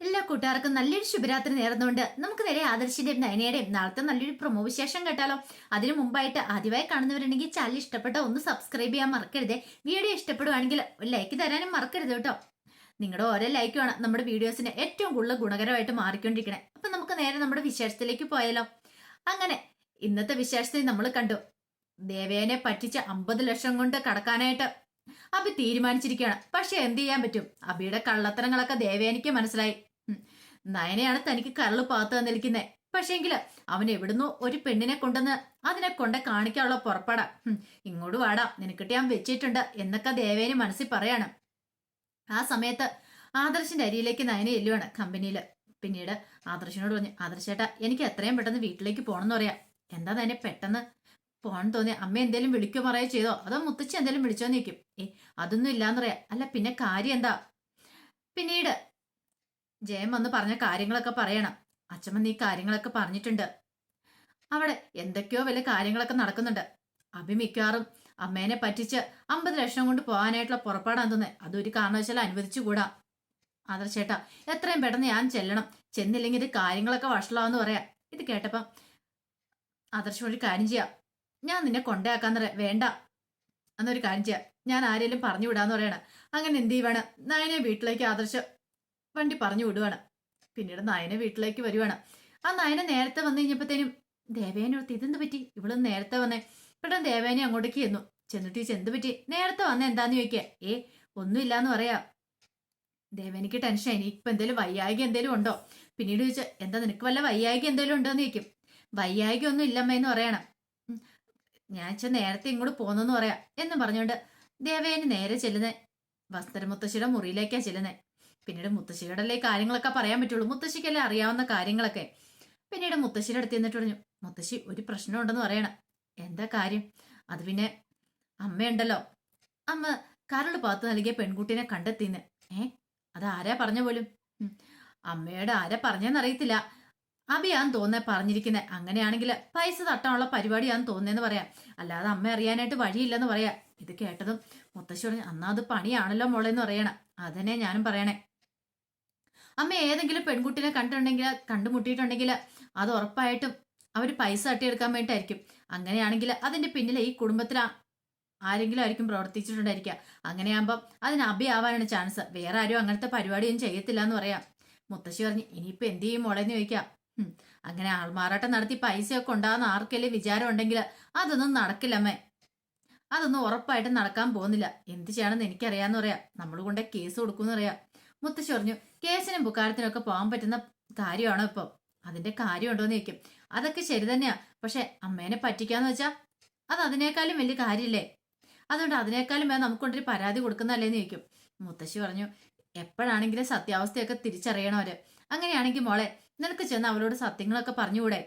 എല്ലാ കൂട്ടുകാർക്കും നല്ലൊരു ശുഭരാത്രി നേർന്നുകൊണ്ട് നമുക്ക് നേരെ ആദർശിന്റെയും നയനയുടെയും നാളത്തെ നല്ലൊരു പ്രൊമോ വിശേഷം കേട്ടാലോ. അതിനു മുമ്പായിട്ട് ആദ്യമായി കാണുന്നവരുണ്ടെങ്കിൽ ചാനൽ ഇഷ്ടപ്പെട്ട ഒന്ന് സബ്സ്ക്രൈബ് ചെയ്യാൻ മറക്കരുത്. വീഡിയോ ഇഷ്ടപ്പെടുവാണെങ്കിൽ ലൈക്ക് തരാനും മറക്കരുത് കേട്ടോ. നിങ്ങളുടെ ഓരോ ലൈക്കുമാണ് നമ്മുടെ വീഡിയോസിന് ഏറ്റവും കൂടുതൽ ഗുണകരമായിട്ട് മാറിക്കൊണ്ടിരിക്കണേ. അപ്പൊ നമുക്ക് നേരെ നമ്മുടെ വിശേഷത്തിലേക്ക് പോയാലോ. അങ്ങനെ ഇന്നത്തെ വിശേഷത്തിൽ നമ്മൾ കണ്ടു. ദേവേനെ പറ്റിച്ച് അമ്പത് ലക്ഷം കൊണ്ട് കടക്കാനായിട്ട് അബി തീരുമാനിച്ചിരിക്കുകയാണ്. പക്ഷെ എന്ത് ചെയ്യാൻ പറ്റും? അബിയുടെ കള്ളത്തരങ്ങളൊക്കെ ദേവേനിക്ക് മനസ്സിലായി. നയനയാണ് തനിക്ക് കരൾ പാത്ത് തന്നിരിക്കുന്നത് പക്ഷേങ്കിൽ അവൻ എവിടുന്നോ ഒരു പെണ്ണിനെ കൊണ്ടുവന്ന് അതിനെ കൊണ്ട് കാണിക്കാനുള്ള പുറപ്പാടാ. ഇങ്ങോട്ട് വാടാ. നിനക്കിട്ട് ഞാൻ വെച്ചിട്ടുണ്ട് എന്നൊക്കെ ദേവേന് മനസ്സിൽ പറയാണ്. ആ സമയത്ത് ആദർശിന്റെ അരിയിലേക്ക് നയന എല്ലുവാണ് കമ്പനിയിൽ പിന്നീട് ആദർശിനോട് പറഞ്ഞു ആദർശേട്ടാ എനിക്ക് എത്രയും പെട്ടെന്ന് വീട്ടിലേക്ക് പോകണമെന്ന് പറയാം. എന്താ നയനെ പെട്ടെന്ന് പോകാൻ തോന്നി അമ്മ എന്തേലും വിളിക്കോ പറയോ ചെയ്തോ? അതോ മുത്തച്ഛ എന്തേലും വിളിച്ചോ നിൽക്കും ഏ അതൊന്നും ഇല്ലാന്ന് പറയാം. അല്ല പിന്നെ കാര്യം എന്താ? പിന്നീട് ജയം വന്ന് പറഞ്ഞ കാര്യങ്ങളൊക്കെ പറയണം. അച്ഛമ്മ നീ കാര്യങ്ങളൊക്കെ പറഞ്ഞിട്ടുണ്ട്. അവിടെ എന്തൊക്കെയോ വലിയ കാര്യങ്ങളൊക്കെ നടക്കുന്നുണ്ട്. അഭി മിക്കവാറും അമ്മേനെ പറ്റിച്ച് അമ്പത് ലക്ഷം കൊണ്ട് പോകാനായിട്ടുള്ള പുറപ്പാടാ തോന്നുന്നത് അതൊരു കാരണവശാലും അനുവദിച്ചുകൂടാ ആദർശേട്ടാ എത്രയും പെട്ടെന്ന് ഞാൻ ചെല്ലണം. ചെന്നില്ലെങ്കിൽ ഇത് കാര്യങ്ങളൊക്കെ വഷളാവെന്ന് പറയാം. ഇത് കേട്ടപ്പം ആദർശ ഒരു കാര്യം ചെയ്യാം. ഞാൻ നിന്നെ കൊണ്ടയാക്കാന്ന് വേണ്ട. എന്നൊരു കാര്യം ചെയ്യാം. ഞാൻ ആരെങ്കിലും പറഞ്ഞു വിടാന്ന് പറയണം. അങ്ങനെ എന്ത് ചെയ്യുവാണ്? നയനെ വീട്ടിലേക്ക് ആദർശ വണ്ടി പറഞ്ഞു വിടുവാണ്. പിന്നീട് നയനെ വീട്ടിലേക്ക് വരുവാണ്. ആ നായനെ നേരത്തെ വന്നു കഴിഞ്ഞപ്പോഴത്തേനും ദേവേനോർത്ത് ഇതെന്ത് പറ്റി? ഇവൾ നേരത്തെ വന്നേ. പെട്ടെന്ന് ദേവേനെ അങ്ങോട്ടേക്ക് ചെന്നു. ചെന്നിട്ട് ചോദിച്ചു എന്ത് പറ്റി? നേരത്തെ വന്ന എന്താന്ന് ചോദിക്കുക ഏ ഒന്നുമില്ലാന്ന് പറയാ. ദേവേനിക്ക് ടെൻഷൻ ഇപ്പൊ എന്തേലും വയ്യായിക എന്തേലും ഉണ്ടോ? പിന്നീട് ചോദിച്ചാൽ എന്താ നിനക്ക് വല്ല വയ്യായിക എന്തേലും ഉണ്ടോ എന്ന് ചോദിക്കും. വയ്യായിക ഒന്നും ഇല്ലമ്മ എന്ന് പറയണം. ഞാൻ ചെ നേരത്തെ ഇങ്ങോട്ട് പോന്നെന്ന് പറയാ എന്ന് പറഞ്ഞുകൊണ്ട് ദേവേന് നേരെ ചെല്ലുന്നേ. വസ്ത്ര മുത്തശ്ശിയുടെ മുറിയിലേക്കാ ചെല്ലുന്നേ. പിന്നീട് മുത്തശ്ശിയുടെ കാര്യങ്ങളൊക്കെ പറയാൻ പറ്റുള്ളൂ? മുത്തശ്ശിക്കല്ലേ അറിയാവുന്ന കാര്യങ്ങളൊക്കെ? പിന്നീട് മുത്തശ്ശിയുടെ അടുത്ത് എന്നിട്ട് പറഞ്ഞു മുത്തശ്ശി ഒരു പ്രശ്നമുണ്ടെന്ന് പറയണം. എന്താ കാര്യം? അത് പിന്നെ അമ്മയുണ്ടല്ലോ. അമ്മ കരട് പാത്ത് നൽകിയ പെൺകുട്ടീനെ കണ്ടെത്തിന്ന്. ഏ? അത് ആരാ പറഞ്ഞ പോലും. അമ്മയോട് ആരാ പറഞ്ഞെന്നറിയത്തില്ല അഭിയാന്ന് തോന്നേ പറഞ്ഞിരിക്കുന്നത് അങ്ങനെയാണെങ്കിൽ പൈസ തട്ടാനുള്ള പരിപാടിയാന്ന് തോന്നിയെന്ന് പറയാം. അല്ലാതെ അമ്മ അറിയാനായിട്ട് വഴിയില്ലെന്ന് പറയാം. ഇത് കേട്ടതും മുത്തശ്ശി പറഞ്ഞു അന്നാ അത് പണിയാണല്ലോ മോളെന്ന് പറയണം. അതന്നെ ഞാനും പറയണേ. അമ്മ ഏതെങ്കിലും പെൺകുട്ടിനെ കണ്ടിട്ടുണ്ടെങ്കിൽ കണ്ടുമുട്ടിയിട്ടുണ്ടെങ്കിൽ അത് ഉറപ്പായിട്ടും അവർ പൈസ തട്ടിയെടുക്കാൻ വേണ്ടിയിട്ടായിരിക്കും. അങ്ങനെയാണെങ്കിൽ അതിന്റെ പിന്നിലെ ഈ കുടുംബത്തിൽ ആരെങ്കിലും ആയിരിക്കും പ്രവർത്തിച്ചിട്ടുണ്ടായിരിക്കുക. അങ്ങനെയാകുമ്പോൾ അതിന് അഭിയാവാനാണ് ചാൻസ്. വേറെ ആരും അങ്ങനത്തെ പരിപാടിയൊന്നും ചെയ്യത്തില്ല എന്ന് പറയാം. മുത്തശ്ശി പറഞ്ഞു ഇനിയിപ്പോൾ എന്ത് ചെയ്യും മോളെന്ന് ചോദിക്കാം. അങ്ങനെ ആൾമാറാട്ടം നടത്തി പൈസയൊക്കെ ഉണ്ടാകുന്ന ആർക്കല്ലേ വിചാരം ഉണ്ടെങ്കിൽ അതൊന്നും നടക്കില്ലമ്മേ അതൊന്നും ഉറപ്പായിട്ട് നടക്കാൻ പോകുന്നില്ല. എന്ത് ചെയ്യണമെന്ന് എനിക്കറിയാന്ന് പറയാം. നമ്മൾ കൊണ്ട് കേസ് കൊടുക്കുമെന്ന് പറയാം. മുത്തശ്ശി പറഞ്ഞു കേസിനും ബുക്കാരത്തിനും ഒക്കെ പോകാൻ പറ്റുന്ന കാര്യമാണോ ഇപ്പം? അതിന്റെ കാര്യമുണ്ടോന്ന് ചോദിക്കും. അതൊക്കെ ശരി തന്നെയാ. പക്ഷെ അമ്മേനെ പറ്റിക്കാന്ന് വെച്ചാ അത് അതിനേക്കാളും വലിയ കാര്യമില്ലേ? അതുകൊണ്ട് അതിനേക്കാളും വേണം നമുക്കൊണ്ടൊരു പരാതി കൊടുക്കുന്നല്ലേന്ന് ചോദിക്കും. മുത്തശ്ശി പറഞ്ഞു എപ്പോഴാണെങ്കിലും സത്യാവസ്ഥയൊക്കെ തിരിച്ചറിയണവര് അങ്ങനെയാണെങ്കിൽ മോളെ നിനക്ക് ചെന്ന് അവളോട് സത്യങ്ങളൊക്കെ പറഞ്ഞുകൂടെ?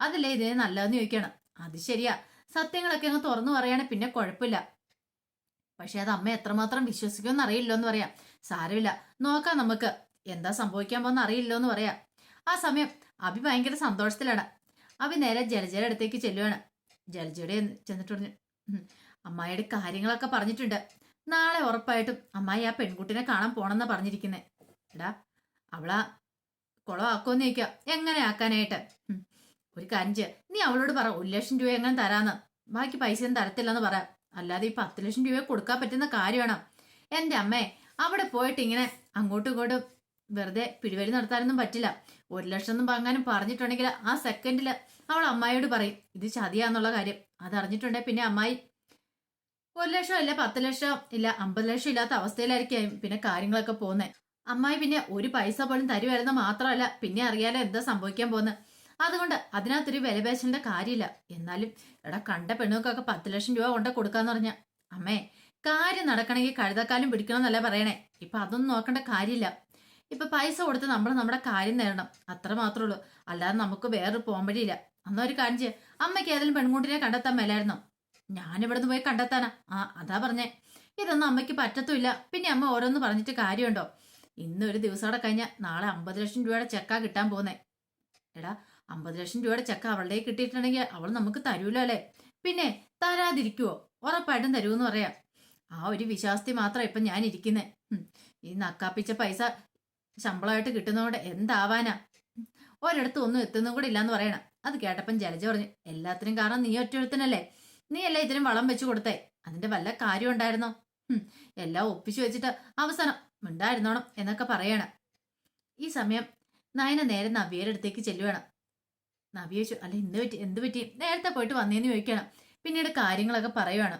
അതല്ലേ ഇതേ നല്ലതെന്ന് ചോദിക്കണം. അത് ശരിയാ. സത്യങ്ങളൊക്കെ അങ്ങ് തുറന്നു പറയണേ പിന്നെ കുഴപ്പമില്ല. പക്ഷെ അത് അമ്മ എത്രമാത്രം വിശ്വസിക്കുമെന്ന് അറിയില്ലോ എന്ന് പറയാം. സാരമില്ല. നോക്കാം നമുക്ക്. എന്താ സംഭവിക്കാൻ പോകുന്ന അറിയില്ലോ എന്ന് പറയാം. ആ സമയം അഭി ഭയങ്കര സന്തോഷത്തിലാണ്. അഭി നേരെ ജലജയുടെ അടുത്തേക്ക് ചെല്ലുവാണ്. ജലജയുടെ ചെന്നിട്ട് പറഞ്ഞു "ഉം, അമ്മായിയുടെ കാര്യങ്ങളൊക്കെ പറഞ്ഞിട്ടുണ്ട്. നാളെ ഉറപ്പായിട്ടും അമ്മായി ആ പെൺകുട്ടിനെ കാണാൻ പോണെന്നാ പറഞ്ഞിരിക്കുന്നേ. എടാ അവളാ കുളമാക്കുമെന്ന് ചോദിക്കാം എങ്ങനെ ആക്കാനായിട്ട്? ഒരു കാര്യം നീ അവളോട് പറ ഒരു ലക്ഷം രൂപ എങ്ങനെ തരാന്ന്. ബാക്കി പൈസയും തരത്തില്ലെന്ന് പറ. അല്ലാതെ ഈ പത്ത് ലക്ഷം രൂപ കൊടുക്കാൻ പറ്റുന്ന കാര്യമാണ് എന്റെ അമ്മേ അവിടെ പോയിട്ട് ഇങ്ങനെ അങ്ങോട്ടും ഇങ്ങോട്ടും വെറുതെ പിടിവലി നടത്താനൊന്നും പറ്റില്ല. ഒരു ലക്ഷം ഒന്നും വാങ്ങാനും പറഞ്ഞിട്ടുണ്ടെങ്കിൽ ആ സെക്കൻഡിൽ അവൾ അമ്മായിയോട് പറയും ഇത് ചതിയാന്നുള്ള കാര്യം. അത് അറിഞ്ഞിട്ടുണ്ടെങ്കിൽ പിന്നെ അമ്മായി? ഒരു ലക്ഷം ഇല്ല പത്ത് ലക്ഷം ഇല്ല അമ്പത് ലക്ഷം ഇല്ലാത്ത അവസ്ഥയിലായിരിക്കും പിന്നെ കാര്യങ്ങളൊക്കെ പോകുന്നത് അമ്മായി പിന്നെ ഒരു പൈസ പോലും തരുമായിരുന്ന മാത്രമല്ല പിന്നെ അറിയാലോ എന്താ സംഭവിക്കാൻ പോകുന്നത് അതുകൊണ്ട് അതിനകത്തൊരു വിലപേശലിന്റെ കാര്യമില്ല. എന്നാലും എടാ കണ്ട പെണ്ണുങ്ങൾക്കൊക്കെ പത്ത് ലക്ഷം രൂപ കൊണ്ട് കൊടുക്കാന്ന് പറഞ്ഞ. അമ്മേ കാര്യം നടക്കണമെങ്കിൽ കഴുതക്കാലും പിടിക്കണം എന്നല്ല പറയണേ. ഇപ്പൊ അതൊന്നും നോക്കേണ്ട കാര്യമില്ല. ഇപ്പൊ പൈസ കൊടുത്ത് നമ്മൾ നമ്മുടെ കാര്യം നേടണം. അത്ര മാത്രമേ ഉള്ളൂ. അല്ലാതെ നമുക്ക് വേറൊരു പോകാൻ വഴിയില്ല. അന്നാ ഒരു കാര്യം ചെയ്യാം. അമ്മയ്ക്ക് ഏതെങ്കിലും പെൺകുട്ടിനെ കണ്ടെത്താൻ മേലായിരുന്നോ? ഞാൻ ഇവിടുന്ന് പോയി കണ്ടെത്താനാ. ആ അതാ പറഞ്ഞേ. ഇതൊന്നും അമ്മയ്ക്ക് പറ്റത്തുമില്ല. പിന്നെ അമ്മ ഓരോന്ന് പറഞ്ഞിട്ട് കാര്യമുണ്ടോ? ഇന്ന് ഒരു ദിവസം കൂടെ കഴിഞ്ഞാൽ നാളെ അമ്പത് ലക്ഷം രൂപയുടെ ചെക്കാ കിട്ടാൻ പോകുന്നേ എടാ അമ്പത് ലക്ഷം രൂപയുടെ ചെക്ക അവളുടെ കിട്ടിയിട്ടുണ്ടെങ്കിൽ അവൾ നമുക്ക് തരൂലോ അല്ലേ? പിന്നെ തരാതിരിക്കുവോ? ഉറപ്പായിട്ടും തരുമെന്ന് പറയാം. ആ ഒരു വിശ്വാസത്തിൽ മാത്രം ഇപ്പം ഞാൻ ഇരിക്കുന്നേ. ഈ നക്കാപ്പിച്ച പൈസ ശമ്പളമായിട്ട് കിട്ടുന്നതുകൊണ്ട് എന്താവാനാ? ഒരിടത്ത് ഒന്നും എത്തുന്നും കൂടെ ഇല്ലാന്ന് പറയണം. അത് കേട്ടപ്പം ജലജ പറഞ്ഞു എല്ലാത്തിനും കാരണം നീ ഒറ്റയൊരുത്തനല്ലേ. നീ അല്ലേ ഇതിനും വളം വെച്ചു കൊടുത്തേ? അതിന്റെ വല്ല കാര്യം ഉണ്ടായിരുന്നോ എല്ലാം ഒപ്പിച്ചു വെച്ചിട്ട് അവസാനം ഉണ്ടായിരുന്നോണം എന്നൊക്കെ പറയണം. ഈ സമയം നായന നേരെ നവ്യയുടെ അടുത്തേക്ക് ചെല്ലുവാണ്. നവ്യ ചോദിച്ചു അല്ല എന്ത് പറ്റി? എന്ത് പറ്റി? നേരത്തെ പോയിട്ട് വന്നേന്ന് ചോദിക്കണം. പിന്നീട് കാര്യങ്ങളൊക്കെ പറയുവാണ്.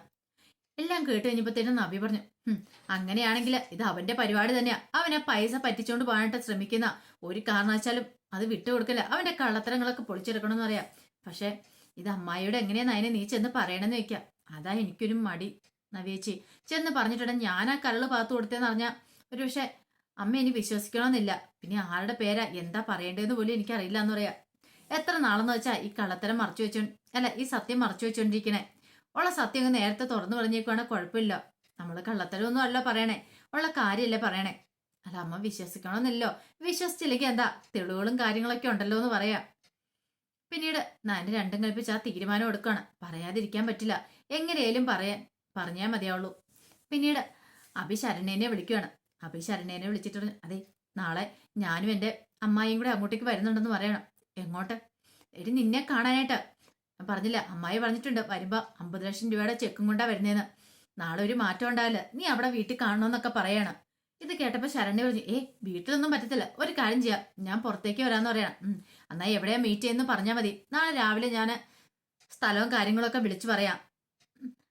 എല്ലാം കേട്ട് കഴിഞ്ഞപ്പോഴത്തേനും നവ്യ പറഞ്ഞു "ഹും, അങ്ങനെയാണെങ്കിൽ ഇത് അവന്റെ പരിപാടി തന്നെയാ. അവനെ പൈസ പറ്റിച്ചുകൊണ്ട് പോകാനായിട്ട് ശ്രമിക്കുന്ന ഒരു കാരണവശാലും അത് വിട്ടുകൊടുക്കില്ല അവന്റെ കള്ളത്തരങ്ങളൊക്കെ പൊളിച്ചെടുക്കണമെന്ന് പറയാം. പക്ഷേ ഇത് അമ്മായിയുടെ എങ്ങനെയാ നയനെ നീ ചെന്ന് പറയണമെന്ന് വെക്കാം അതാ എനിക്കൊരു മടി. നവ്യേച്ചി ചെന്ന് പറഞ്ഞിട്ടുണ്ടെങ്കിൽ ഞാൻ ആ കരൾ പാത്തു കൊടുത്തേന്ന് പറഞ്ഞാൽ ഒരു പക്ഷെ അമ്മ ഇനി വിശ്വസിക്കണമെന്നില്ല. പിന്നെ ആരുടെ പേരാ? എന്താ പറയേണ്ടതെന്ന് പോലും എനിക്കറിയില്ല എന്ന് പറയാ. എത്ര നാളെന്ന് വെച്ചാ ഈ കള്ളത്തരം മറച്ചു വെച്ചോ അല്ല ഈ സത്യം മറച്ചു വെച്ചോണ്ടിരിക്കണേ. ഉള്ള സത്യം അങ്ങ് നേരത്തെ തുറന്നു പറഞ്ഞേക്കുവാണെങ്കിൽ കുഴപ്പമില്ല. നമ്മൾ കള്ളത്തരമൊന്നും അല്ല പറയണേ. ഉള്ള കാര്യമല്ലേ പറയണേ. അല്ല അമ്മ വിശ്വസിക്കണമെന്നില്ലോ വിശ്വസിച്ചില്ലെങ്കിൽ എന്താ? തെളിവുകളും കാര്യങ്ങളൊക്കെ ഉണ്ടല്ലോ എന്ന് പറയാം. പിന്നീട് ഞാൻ രണ്ടും കൽപ്പിച്ച് ആ തീരുമാനം എടുക്കുകയാണ് പറയാതിരിക്കാൻ പറ്റില്ല. എങ്ങനെയാലും പറയാൻ പറഞ്ഞാൽ മതിയാവുള്ളൂ. പിന്നീട് അഭി ശരണേനെ വിളിക്കുകയാണ് അഭി ശരണേനെ വിളിച്ചിട്ട് അതെ നാളെ ഞാനും എന്റെ അമ്മായിയും കൂടെ അങ്ങോട്ടേക്ക് വരുന്നുണ്ടെന്ന് പറയണം. എങ്ങോട്ട്? എടി നിന്നെ കാണാനായിട്ട്. പറഞ്ഞില്ല അമ്മായി പറഞ്ഞിട്ടുണ്ട് വരുമ്പോൾ അമ്പത് ലക്ഷം രൂപയുടെ ചെക്കും കൊണ്ടാ വരുന്നേന്ന്. നാളെ ഒരു മാറ്റം ഉണ്ടാവില്ല. നീ അവിടെ വീട്ടിൽ കാണണമെന്നൊക്കെ പറയണം. ഇത് കേട്ടപ്പോൾ ശരണ്യ പറഞ്ഞു ഏ വീട്ടിലൊന്നും പറ്റത്തില്ല. ഒരു കാര്യം ചെയ്യാം. ഞാൻ പുറത്തേക്ക് വരാന്ന് പറയണം. എന്നാൽ എന്നാ എവിടെയാ മീറ്റ് ചെയ്യുന്നു പറഞ്ഞാൽ മതി. നാളെ രാവിലെ ഞാൻ സ്ഥലവും കാര്യങ്ങളൊക്കെ വിളിച്ചു പറയാം.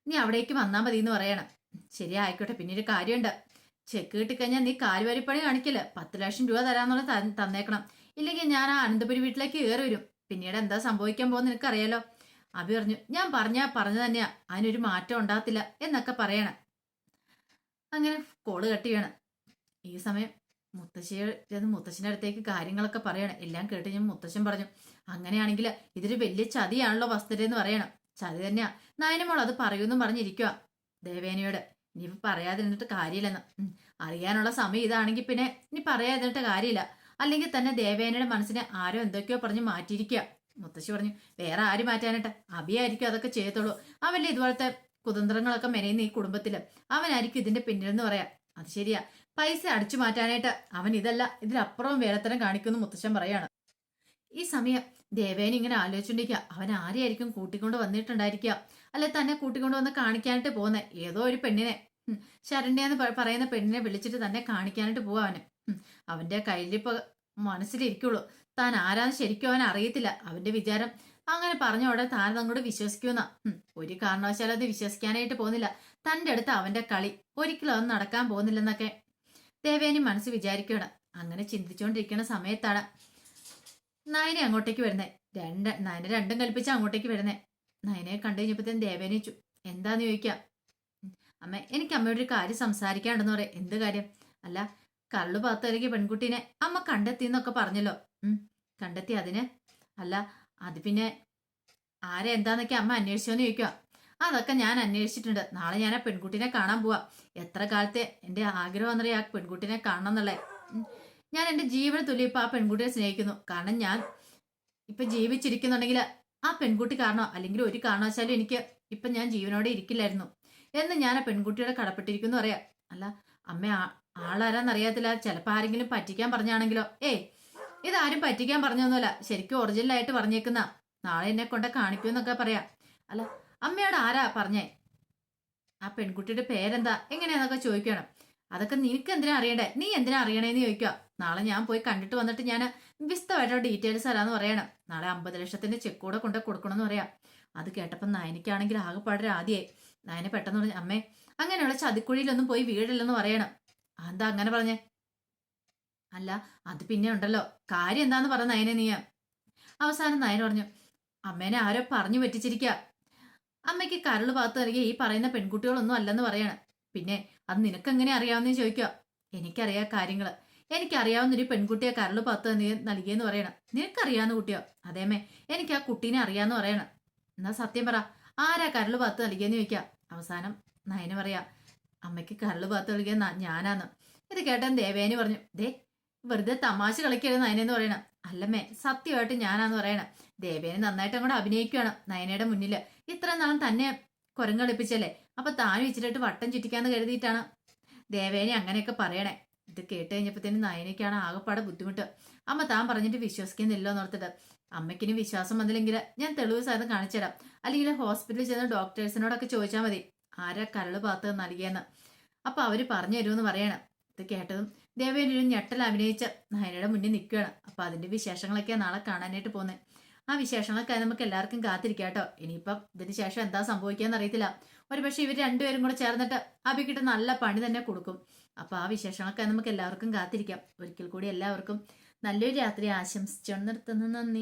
നീ അവിടേക്ക് വന്നാൽ മതി എന്ന് പറയണം. ശരി ആയിക്കോട്ടെ പിന്നെ ഒരു കാര്യമുണ്ട്. ചെക്ക് കിട്ടിക്കഴിഞ്ഞാൽ നീ കാര്യവരിപ്പണി കാണിക്കില്ല? പത്ത് ലക്ഷം രൂപ തരാന്നുള്ള തന്നേക്കണം. ഇല്ലെങ്കിൽ ഞാൻ ആ അനന്തപുരി വീട്ടിലേക്ക് കയറി വരും. പിന്നീട് എന്താ സംഭവിക്കാൻ പോകുന്ന നിനക്കറിയാലോ? അഭി പറഞ്ഞു ഞാൻ പറഞ്ഞാ പറഞ്ഞു തന്നെയാ. അതിനൊരു മാറ്റം ഉണ്ടാകത്തില്ല എന്നൊക്കെ പറയണം. അങ്ങനെ കോൾ കട്ട് ചെയ്യണം. ഈ സമയം മുത്തശ്ശിയുടെ മുത്തശ്ശിന്റെ അടുത്തേക്ക് കാര്യങ്ങളൊക്കെ പറയണം. എല്ലാം കേട്ട് ഞാൻ മുത്തശ്ശൻ പറഞ്ഞു അങ്ങനെയാണെങ്കിൽ ഇതൊരു വലിയ ചതിയാണല്ലോ വസ്തുത എന്ന് പറയണം. ചതി തന്നെയാ. നയനമോൾ അത് പറയൂന്നും പറഞ്ഞിരിക്കുക ദേവേനയോട് ഇനി പറയാതിരുന്നിട്ട് കാര്യമില്ലെന്ന് അറിയാനുള്ള സമയം ഇതാണെങ്കിൽ പിന്നെ ഇനി പറയാതിരുന്നിട്ട് കാര്യമില്ല. അല്ലെങ്കിൽ തന്നെ ദേവേനയുടെ മനസ്സിനെ ആരോ എന്തൊക്കെയോ പറഞ്ഞ് മാറ്റിയിരിക്കുക. മുത്തശ്ശി പറഞ്ഞു വേറെ ആര് മാറ്റാനായിട്ട് അഭിയായിരിക്കും അതൊക്കെ ചെയ്യത്തുള്ളൂ. അവല്ലേ ഇതുപോലത്തെ കുതന്ത്രങ്ങളൊക്കെ മെനയുന്ന ഈ കുടുംബത്തിൽ? അവനായിരിക്കും ഇതിന്റെ പിന്നിലെന്ന് പറയാം. അത് ശരിയാ. പൈസ അടിച്ചു മാറ്റാനായിട്ട് അവൻ ഇതല്ല ഇതിലപ്പുറവും വേലത്തരം കാണിക്കുമെന്ന് മുത്തശ്ശൻ പറയാണ്. ഈ സമയം ദേവേന ഇങ്ങനെ ആലോചിച്ചുകൊണ്ടിരിക്കുക അവൻ ആരെയായിരിക്കും കൂട്ടിക്കൊണ്ട് വന്നിട്ടുണ്ടായിരിക്കുക അല്ലെ തന്നെ കൂട്ടിക്കൊണ്ട് വന്ന് കാണിക്കാനായിട്ട് പോകുന്നത് ഏതോ ഒരു പെണ്ണിനെ. ശരണ്യ എന്ന് പറയുന്ന പെണ്ണിനെ വിളിച്ചിട്ട് തന്നെ കാണിക്കാനായിട്ട് പോവാ അവന്. അവന്റെ കയ്യിലിപ്പോ മനസ്സിലിരിക്കുള്ളൂ. താൻ ആരാന്ന് ശരിക്കും അവൻ അറിയത്തില്ല. അവന്റെ വിചാരം അങ്ങനെ പറഞ്ഞ ഉടനെ താൻ അങ്ങോട്ട് വിശ്വസിക്കുന്ന. ഒരു കാരണവശാലും അത് വിശ്വസിക്കാനായിട്ട് പോകുന്നില്ല. തന്റെ അടുത്ത് അവന്റെ കളി. ഒരിക്കലും അത് നടക്കാൻ പോകുന്നില്ലെന്നൊക്കെ ദേവേനി മനസ്സ് വിചാരിക്കുകയാണ് അങ്ങനെ ചിന്തിച്ചുകൊണ്ടിരിക്കുന്ന സമയത്താണ് നയനെ അങ്ങോട്ടേക്ക് വരുന്നേ. രണ്ട് നയനെ രണ്ടും കൽപ്പിച്ച് അങ്ങോട്ടേക്ക് വരുന്നേ. നയനെ കണ്ടു കഴിഞ്ഞപ്പോഴത്തേനും ദേവേനിച്ചു എന്താന്ന് ചോദിക്കാം? അമ്മ എനിക്ക് അമ്മയോട് ഒരു കാര്യം സംസാരിക്കാണ്ടെന്ന് പറയാം. എന്ത് കാര്യം? അല്ല കള്ളു പാത്തിറങ്ങിയ പെൺകുട്ടീനെ അമ്മ കണ്ടെത്തി എന്നൊക്കെ പറഞ്ഞല്ലോ കണ്ടെത്തി അതിന്? അല്ല അത് പിന്നെ ആരെ എന്താന്നൊക്കെ അമ്മ അന്വേഷിച്ചോന്ന് ചോദിക്കുക അതൊക്കെ ഞാൻ അന്വേഷിച്ചിട്ടുണ്ട്. നാളെ ഞാൻ ആ പെൺകുട്ടീനെ കാണാൻ പോവാ. എത്ര കാലത്തെ എന്റെ ആഗ്രഹം എന്നറിയാം ആ പെൺകുട്ടീനെ കാണണം എന്നുള്ളത്. ഞാൻ എന്റെ ജീവന തുല്യം ഇപ്പം ആ പെൺകുട്ടിയെ സ്നേഹിക്കുന്നു. കാരണം ഞാൻ ഇപ്പം ജീവിച്ചിരിക്കുന്നുണ്ടെങ്കിൽ ആ പെൺകുട്ടി കാരണോ അല്ലെങ്കിൽ ഒരു കാരണവശാലും എനിക്ക് ഇപ്പം ഞാൻ ജീവനോടെ ഇരിക്കില്ലായിരുന്നു. എന്ന് ഞാൻ ആ പെൺകുട്ടിയുടെ കടപ്പെട്ടിരിക്കുന്നു പറയാം. അല്ല അമ്മ ആളാരാന്നറിയാത്തില്ല ചിലപ്പോൾ ആരെങ്കിലും പറ്റിക്കാൻ പറഞ്ഞാണെങ്കിലോ. ഏയ് ഇതാരും പറ്റിക്കാൻ പറഞ്ഞൊന്നുമല്ല. ശരിക്കും ഒറിജിനലായിട്ട് പറഞ്ഞേക്കുന്ന നാളെ എന്നെ കൊണ്ട് കാണിക്കുമെന്നൊക്കെ പറയാം. അല്ല അമ്മയോട് ആരാ പറഞ്ഞേ? ആ പെൺകുട്ടിയുടെ പേരെന്താ? എങ്ങനെയാന്നൊക്കെ ചോദിക്കണം അതൊക്കെ നിനക്ക് എന്തിനാ അറിയണ്ടേ? നീ എന്തിനാ അറിയണേന്ന് ചോദിക്കുക. നാളെ ഞാൻ പോയി കണ്ടിട്ട് വന്നിട്ട് ഞാൻ വിസ്തമായിട്ടുള്ള ഡീറ്റെയിൽസ് അല്ലാന്ന് പറയണം. നാളെ അമ്പത് ലക്ഷത്തിന്റെ ചെക്ക് കൂടെ കൊണ്ട് കൊടുക്കണമെന്ന് പറയാം. അത് കേട്ടപ്പോൾ നയനിക്കാണെങ്കിൽ ആകെപ്പാടെ ആദ്യമായി നയനെ പെട്ടെന്ന് പറഞ്ഞു അമ്മേ അങ്ങനെയുള്ള ചതിക്കുഴിയിലൊന്നും പോയി വീടില്ലെന്ന് പറയണം. എന്താ അങ്ങനെ പറഞ്ഞേ? അല്ല അത് പിന്നെ ഉണ്ടല്ലോ. കാര്യം എന്താന്ന് പറഞ്ഞ നയനെ നീ. അവസാനം നയൻ പറഞ്ഞു അമ്മേനെ ആരോ പറഞ്ഞു പറ്റിച്ചിരിക്കുക അമ്മയ്ക്ക് കരൾ ഭാഗത്ത് നൽകിയ ഈ പറയുന്ന പെൺകുട്ടികളൊന്നും അല്ലെന്ന് പറയാണ്. പിന്നെ അത് നിനക്ക് എങ്ങനെ അറിയാവുന്ന? ചോദിക്കുക. എനിക്കറിയാ കാര്യങ്ങൾ. എനിക്കറിയാവുന്ന ഒരു പെൺകുട്ടിയെ കരൾ പത്ത് നീ നൽകിയെന്ന് പറയണം. നിനക്കറിയാവുന്ന കുട്ടിയോ? അതേമേ എനിക്ക് ആ കുട്ടീനെ അറിയാന്ന് പറയണം. എന്നാ സത്യം പറ. ആരാ കരൾ പത്ത് നൽകിയെന്ന് ചോദിക്കാം? അവസാനം നയന് പറയാ അമ്മയ്ക്ക് കരൾ പത്ത് നൽകിയ ഞാനാന്ന്. ഇത് കേട്ടാൻ ദേവേനി പറഞ്ഞു ദേ വെറുതെ തമാശ കളിക്കരുത് നയനെന്ന് പറയണം. അല്ലമ്മേ സത്യമായിട്ട് ഞാനാന്ന് പറയണം. ദേവേനെ നന്നായിട്ട് അങ്ങോട്ട് അഭിനയിക്കുകയാണ് നയനയുടെ മുന്നിൽ ഇത്ര നാളും തന്നെ കുരങ്ങളിപ്പിച്ചല്ലേ? അപ്പൊ താനും ഇച്ചിരിട്ട് വട്ടം ചുറ്റിക്കാന്ന് കരുതിയിട്ടാണ്. ദേവേനെ അങ്ങനെയൊക്കെ പറയണേ. ഇത് കേട്ട് തന്നെ നയനയ്ക്കാണ് ആകെപ്പാടെ ബുദ്ധിമുട്ട്. അമ്മ താൻ പറഞ്ഞിട്ട് വിശ്വസിക്കുന്നില്ലോ എന്നോർത്തിട്ട്. അമ്മയ്ക്കിനി വിശ്വാസം വന്നില്ലെങ്കിൽ ഞാൻ തെളിവ് സാധനം കാണിച്ചുതരാം. അല്ലെങ്കിൽ ഹോസ്പിറ്റലിൽ ചെന്ന് ഡോക്ടേഴ്സിനോടൊക്കെ ചോദിച്ചാൽ മതി. ആരാ കരൾ പാത്ത് നൽകിയെന്ന്. അപ്പൊ അവർ പറഞ്ഞു തരുമെന്ന് പറയണം. ഇത് കേട്ടതും ദേവേനൊരു ഞെട്ടൽ അഭിനയിച്ച് നയനയുടെ മുന്നിൽ നിൽക്കുകയാണ്. അപ്പൊ അതിന്റെ വിശേഷങ്ങളൊക്കെ നാളെ കാണാനായിട്ട് പോകുന്നത്. ആ വിശേഷങ്ങളൊക്കെ നമുക്ക് എല്ലാവർക്കും കാത്തിരിക്കാം കേട്ടോ. ഇനിയിപ്പം ഇതിന് ശേഷം എന്താ സംഭവിക്കാന്ന് അറിയത്തില്ല. ഒരുപക്ഷെ ഇവർ രണ്ടുപേരും കൂടെ ചേർന്നിട്ട് അഭിക്കിട്ട് നല്ല പണി തന്നെ കൊടുക്കും. അപ്പൊ ആ വിശേഷങ്ങളൊക്കെ നമുക്ക് എല്ലാവർക്കും കാത്തിരിക്കാം. ഒരിക്കൽ കൂടി എല്ലാവർക്കും നല്ലൊരു രാത്രി ആശംസിച്ചുകൊണ്ട് നിർത്തുന്നു. നന്ദി.